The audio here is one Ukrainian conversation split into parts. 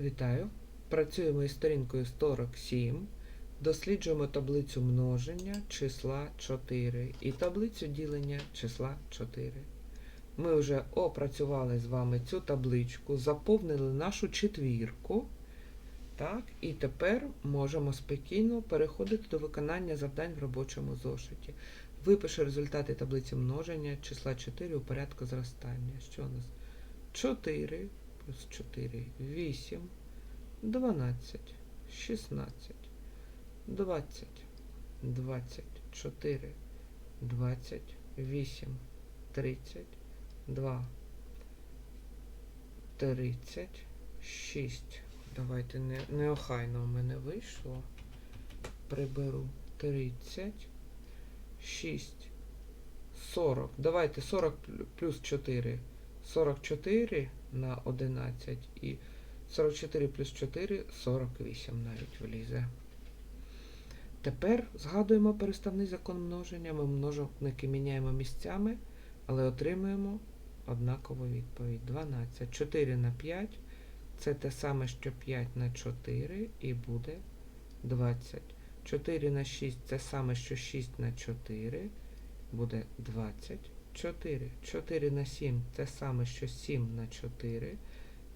Вітаю! Працюємо із сторінкою 47. Досліджуємо таблицю множення числа 4 і таблицю ділення числа 4. Ми вже опрацювали з вами цю табличку, заповнили нашу четвірку. Так, і тепер можемо спокійно переходити до виконання завдань в робочому зошиті. Випишу результати таблиці множення числа 4 у порядку зростання. Що у нас? 4 плюс 4 8, 12, 16, 20, 24, 28, 32, 36. Давайте не, неохайно у мене вийшло. Приберу 30, 6, 40. Давайте 40 плюс 4. 44 на 11 і 44 плюс 4 48 навіть влізе. Тепер згадуємо переставний закон множення. Ми множники міняємо місцями, але отримуємо однакову відповідь. 12. 4 на 5 це те саме, що 5 на 4 і буде 20. 4 на 6 це саме, що 6 на 4 буде 20. 4. 4 на 7 це саме, що 7 на 4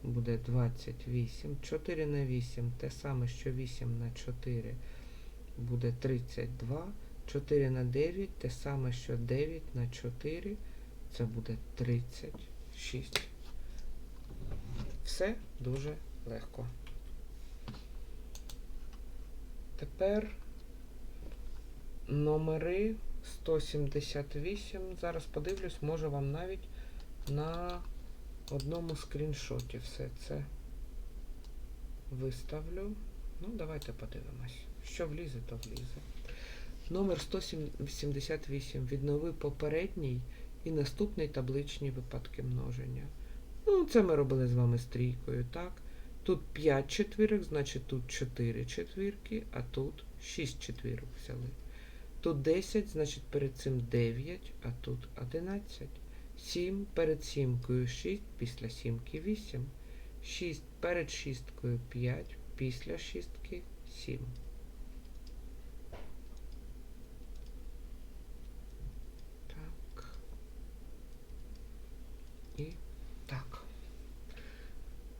буде 28. 4 на 8 те саме, що 8 на 4 буде 32. 4 на 9 те саме, що 9 на 4 це буде 36. Все дуже легко. Тепер номери 178. Зараз подивлюсь, може вам навіть на одному скріншоті все це виставлю. Ну, давайте подивимось. Що влізе, то влізе. Номер 178. Віднови попередній і наступний табличні випадки множення. Ну, це ми робили з вами стрійкою, так? Тут 5 четвірок, значить тут 4 четвірки, а тут 6 четвірок взяли. Тут 10, значить перед цим 9, а тут 11. 7 перед сімкою 6, після сімки 8. 6 перед шісткою 5, після шістки 7. Так. І так.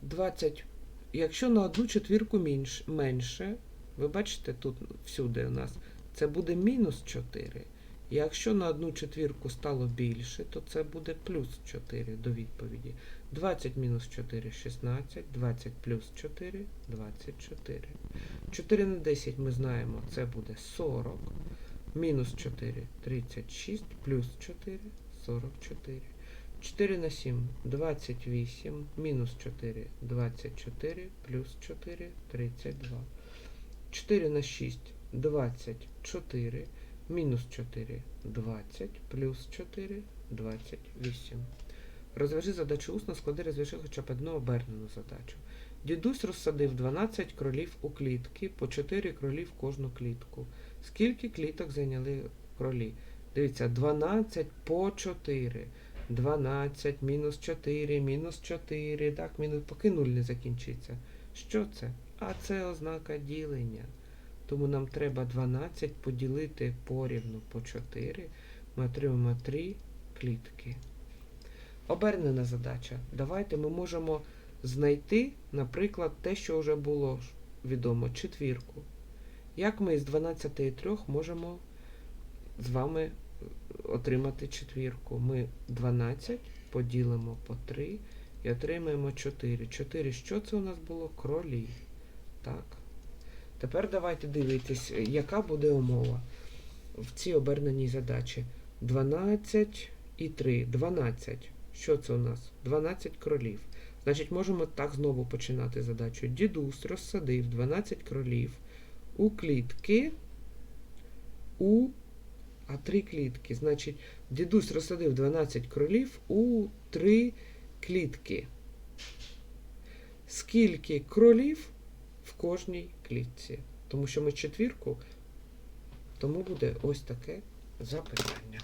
20. Якщо на одну четвірку менш, менше, ви бачите, тут всюди у нас це буде мінус 4. Якщо на одну четвірку стало більше, то це буде плюс 4 до відповіді. 20 мінус 4 16, 20 плюс 4 24. 4 на 10 ми знаємо, це буде 40. Мінус 4 36, плюс 4 44. 4 на 7 28, мінус 4 24, плюс 4 32. 4 на 6 24, мінус 4 20, плюс 4 28. Розв'яжи задачу усно, склади розв'яжи хоча б одну обернену задачу. Дідусь розсадив 12 кролів у клітки, по 4 кролі в кожну клітку. Скільки кліток зайняли кролі? Дивіться, 12 по 4. 12 мінус 4, мінус 4, так, мінус, поки 0 не закінчиться. Що це? А це ознака ділення. Тому нам треба 12 поділити порівну по 4. Ми отримаємо 3 клітки. Обернена задача. Давайте ми можемо знайти, наприклад, те, що вже було відомо, четвірку. Як ми з 12 і 3 можемо з вами е, отримати четвірку? Ми 12 поділимо по 3 і отримаємо 4. 4, що це у нас було? Кролі. Так. Тепер давайте дивитись, яка буде умова в цій оберненій задачі. 12 і 3. 12. Що це у нас? 12 кролів. Значить, можемо так знову починати задачу. Дідусь розсадив 12 кролів у клітки у. А три клітки. Значить, дідусь розсадив 12 кролів у три клітки. Скільки кролів в кожній клітці. Тому що ми четвірку, тому буде ось таке запитання.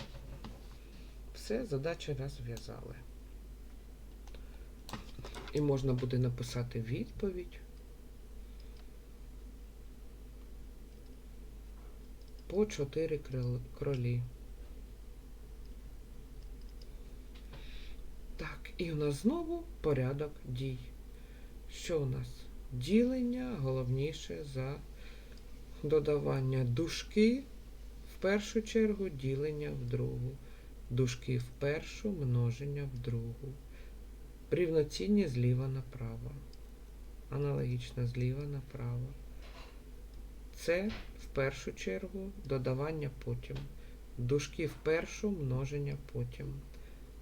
Все, задачі розв'язали. І можна буде написати відповідь по чотири кролі. Так, і у нас знову порядок дій. Що у нас? Ділення головніше за додавання дужки в першу чергу, ділення в другу. Дужки в першу, множення в другу. Рівноцінні зліва направо. Аналогічно зліва направо. Це в першу чергу додавання потім. Дужки в першу, множення потім.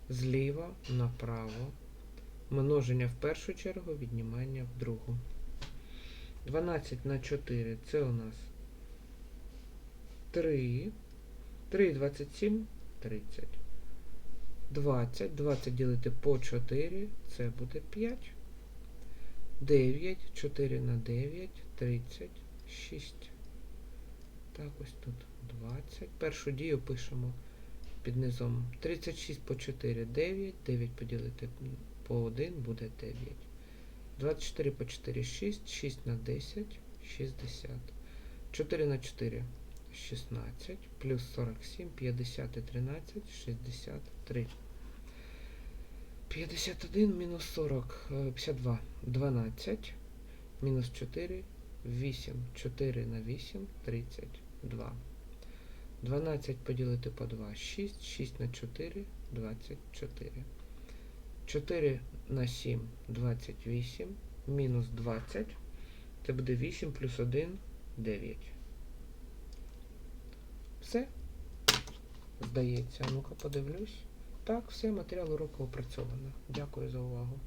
Зліва направо. Множення в першу чергу, віднімання в другу. 12 на 4 це у нас 3. 3, 27, 30. 20. 20 ділити по 4, це буде 5. 9, 4 на 9, 36. Так, ось тут 20. Першу дію пишемо під низом. 36 по 4, 9. 9 поділити по 1 буде 9. 24 по 4, 6. 6 на 10, 60. 4 на 4, 16. Плюс 47, 50 і 13, 63. 51 мінус 40, е, 52, 12. Мінус 4, 8. 4 на 8, 32. 12 поділити по 2, 6. 6 на 4, 24. 4 на 7, 28. Мінус 20. Це буде 8 плюс 1, 9. Все. Здається. Ну-ка подивлюсь. Так, все, матеріал уроку опрацьовано. Дякую за увагу.